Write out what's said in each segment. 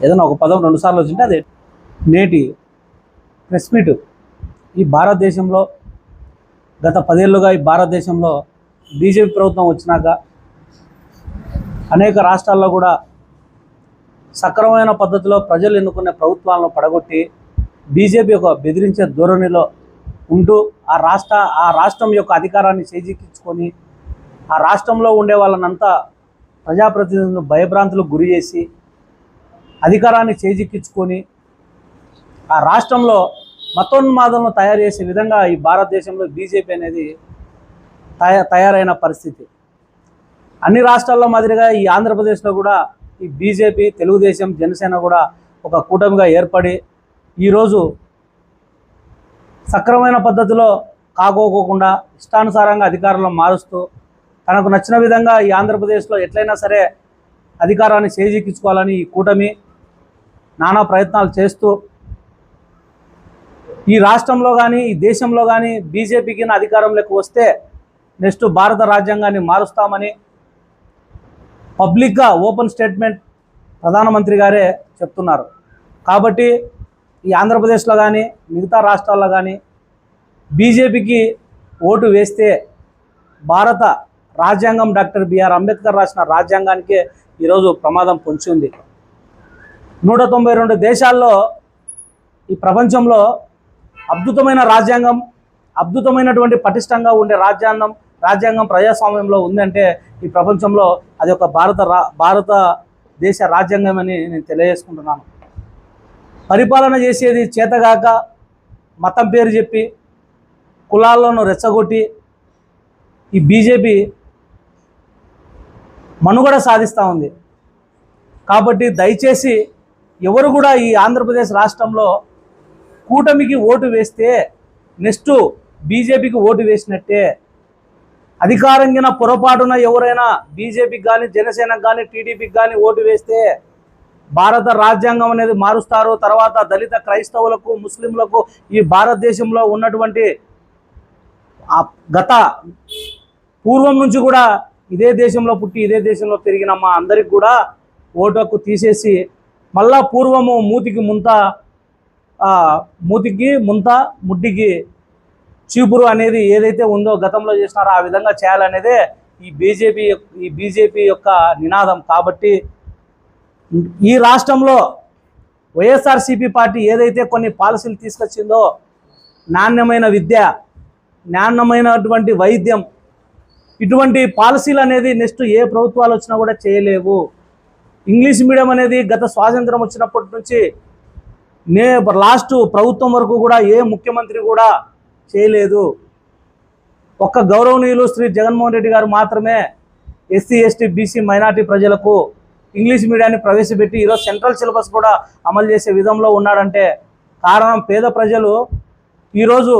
ఏదైనా ఒక పదం రెండు సార్లు వచ్చింటే అది నేటి ప్రెస్ మీట్. ఈ భారతదేశంలో గత పదేళ్ళుగా ఈ భారతదేశంలో బీజేపీ ప్రభుత్వం వచ్చినాక అనేక రాష్ట్రాల్లో కూడా సక్రమమైన పద్ధతిలో ప్రజలు ఎన్నుకునే ప్రభుత్వాలను పడగొట్టి బీజేపీ ఒక బెదిరించే ధోరణిలో ఉంటూ ఆ రాష్ట్ర ఆ రాష్ట్రం యొక్క అధికారాన్ని చేజిక్కించుకొని ఆ రాష్ట్రంలో ఉండే వాళ్ళనంతా ప్రజాప్రతినిధులను భయభ్రాంతులకు గురి చేసి అధికారాన్ని చేజిక్కించుకొని ఆ రాష్ట్రంలో మతోన్మాదాలను తయారు చేసే విధంగా ఈ భారతదేశంలో బీజేపీ అనేది తయారైన పరిస్థితి. అన్ని రాష్ట్రాల్లో మాదిరిగా ఈ ఆంధ్రప్రదేశ్లో కూడా ఈ బీజేపీ తెలుగుదేశం జనసేన కూడా ఒక కూటమిగా ఏర్పడి ఈరోజు సక్రమమైన పద్ధతిలో కాకోకోకుండా ఇష్టానుసారంగా అధికారంలో మారుస్తూ తనకు నచ్చిన విధంగా ఈ ఆంధ్రప్రదేశ్లో ఎట్లయినా సరే అధికారాన్ని చేజిక్కించుకోవాలని ఈ కూటమి నానా ప్రయత్నాలు చేస్తూ ఈ రాష్ట్రంలో కానీ ఈ దేశంలో కానీ బీజేపీకి అధికారంలోకి వస్తే నెక్స్ట్ భారత రాజ్యాంగాన్ని మారుస్తామని పబ్లిక్గా ఓపెన్ స్టేట్మెంట్ ప్రధానమంత్రి గారే చెప్తున్నారు. కాబట్టి ఈ ఆంధ్రప్రదేశ్లో కానీ మిగతా రాష్ట్రాల్లో కానీ బీజేపీకి ఓటు వేస్తే భారత రాజ్యాంగం డాక్టర్ బిఆర్ అంబేద్కర్ రాసిన రాజ్యాంగానికే ఈరోజు ప్రమాదం పొంచి ఉంది. నూట తొంభై రెండు దేశాల్లో ఈ ప్రపంచంలో అద్భుతమైన రాజ్యాంగం అద్భుతమైనటువంటి పటిష్టంగా ఉండే రాజ్యాంగం రాజ్యాంగం ప్రజాస్వామ్యంలో ఉందంటే ఈ ప్రపంచంలో అది ఒక భారత రా భారత దేశ రాజ్యాంగం అని నేను తెలియజేసుకుంటున్నాను. పరిపాలన చేసేది చేతగాక మతం పేరు చెప్పి కులాలను రెచ్చగొట్టి ఈ బీజేపీ మనుగడ సాధిస్తూ ఉంది. కాబట్టి దయచేసి ఎవరు కూడా ఈ ఆంధ్రప్రదేశ్ రాష్ట్రంలో కూటమికి ఓటు వేస్తే నెక్స్ట్ బీజేపీకి ఓటు వేసినట్టే. అధికారంగిన పొరపాటున ఎవరైనా బీజేపీకి కానీ జనసేనకు కానీ టీడీపీకి కానీ ఓటు వేస్తే భారత రాజ్యాంగం అనేది మారుస్తారు. తర్వాత దళిత క్రైస్తవులకు ముస్లింలకు ఈ భారతదేశంలో ఉన్నటువంటి ఆ గత పూర్వం నుంచి కూడా ఇదే దేశంలో పుట్టి ఇదే దేశంలో పెరిగిన మా అందరికి కూడా ఓటు హక్కు తీసేసి మళ్ళా పూర్వము మూతికి ముంత మూతికి ముంత ముడ్డికి చీపురు అనేది ఏదైతే ఉందో గతంలో చేసినారో ఆ విధంగా చేయాలనేదే ఈ బీజేపీ ఈ బీజేపీ యొక్క నినాదం. కాబట్టి ఈ రాష్ట్రంలో వైఎస్ఆర్సీపీ పార్టీ ఏదైతే కొన్ని పాలసీలు తీసుకొచ్చిందో నాణ్యమైన విద్య నాణ్యమైనటువంటి వైద్యం ఇటువంటి పాలసీలు అనేది నెక్స్ట్ ఏ ప్రభుత్వాలు వచ్చినా కూడా చేయలేవు. ఇంగ్లీష్ మీడియం అనేది గత స్వాతంత్రం వచ్చినప్పటి నుంచి నే లాస్ట్ ప్రభుత్వం వరకు కూడా ఏ ముఖ్యమంత్రి కూడా చేయలేదు. ఒక్క గౌరవనీయులు శ్రీ జగన్మోహన్ రెడ్డి గారు మాత్రమే ఎస్సీ ఎస్టీ బీసీ మైనార్టీ ప్రజలకు ఇంగ్లీష్ మీడియాన్ని ప్రవేశపెట్టి ఈరోజు సెంట్రల్ సిలబస్ కూడా అమలు చేసే విధంలో ఉన్నాడంటే కారణం పేద ప్రజలు ఈరోజు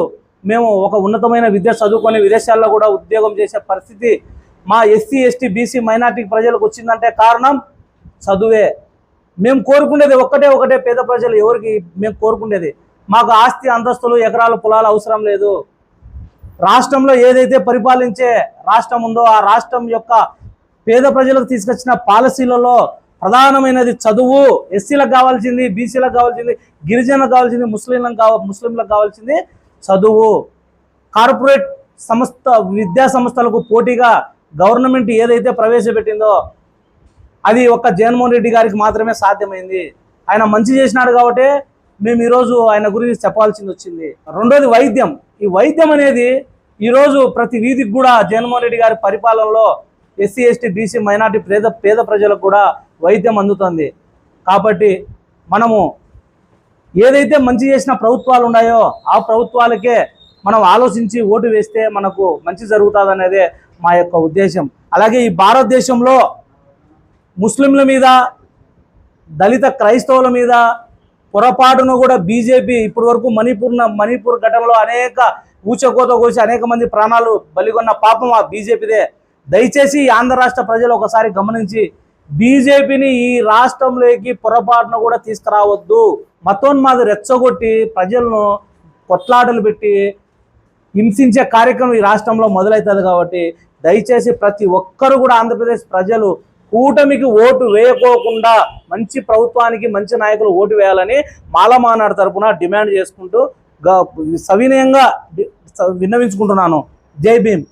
మేము ఒక ఉన్నతమైన విద్య చదువుకొని విదేశాల్లో కూడా ఉద్యోగం చేసే పరిస్థితి మా ఎస్సీ ఎస్టీ బీసీ మైనార్టీ ప్రజలకు వచ్చిందంటే కారణం చదువే. మేము కోరుకునేది ఒక్కటే ఒకటే పేద ప్రజలు ఎవరికి మేము కోరుకునేది. మాకు ఆస్తి అంతస్తులు ఎకరాలు పొలాలు అవసరం లేదు. రాష్ట్రంలో ఏదైతే పరిపాలించే రాష్ట్రం ఉందో ఆ రాష్ట్రం యొక్క పేద ప్రజలకు తీసుకొచ్చిన పాలసీలలో ప్రధానమైనది చదువు. ఎస్సీలకు కావాల్సింది బీసీలకు కావాల్సింది గిరిజనులకు కావాల్సింది ముస్లింలకు కావ ముస్లింలకు కావాల్సింది చదువు కార్పొరేట్ సంస్థ విద్యా సంస్థలకు పోటీగా గవర్నమెంట్ ఏదైతే ప్రవేశపెట్టిందో అది ఒక్క జగన్మోహన్ రెడ్డి గారికి మాత్రమే సాధ్యమైంది. ఆయన మంచి చేసినాడు కాబట్టి మేము ఈరోజు ఆయన గురించి చెప్పాల్సింది వచ్చింది. రెండోది వైద్యం. ఈ వైద్యం అనేది ఈరోజు ప్రతి వీధికి కూడా జగన్మోహన్ రెడ్డి గారి పరిపాలనలో ఎస్సీ ఎస్టీ బీసీ మైనార్టీ పేద పేద ప్రజలకు కూడా వైద్యం అందుతుంది. కాబట్టి మనము ఏదైతే మంచి చేసిన ప్రభుత్వాలు ఉన్నాయో ఆ ప్రభుత్వాలకే మనం ఆలోచించి ఓటు వేస్తే మనకు మంచి జరుగుతుంది మా యొక్క ఉద్దేశం. అలాగే ఈ భారతదేశంలో ముస్లింల మీద దళిత క్రైస్తవుల మీద పొరపాటును కూడా బీజేపీ ఇప్పటి వరకు మణిపూర్ మణిపూర్ ఘటనలో అనేక ఊచకోత కోసి అనేక మంది ప్రాణాలు బలిగొన్న పాపం ఆ బీజేపీదే. దయచేసి ఈ ఆంధ్ర రాష్ట్ర ప్రజలు ఒకసారి గమనించి బీజేపీని ఈ రాష్ట్రంలోకి పొరపాటును కూడా తీసుకురావద్దు. మతోన్మాది రెచ్చగొట్టి ప్రజలను కొట్లాటలు పెట్టి హింసించే కార్యక్రమం ఈ రాష్ట్రంలో మొదలవుతుంది కాబట్టి దయచేసి ప్రతి ఒక్కరు కూడా ఆంధ్రప్రదేశ్ ప్రజలు కూటమికి ఓటు వేయకోకుండా మంచి ప్రభుత్వానికి మంచి నాయకులు ఓటు వేయాలని మాలమానాడు తరపున డిమాండ్ చేసుకుంటూ సవినయంగా విన్నవించుకుంటున్నాను. జై భీమ్.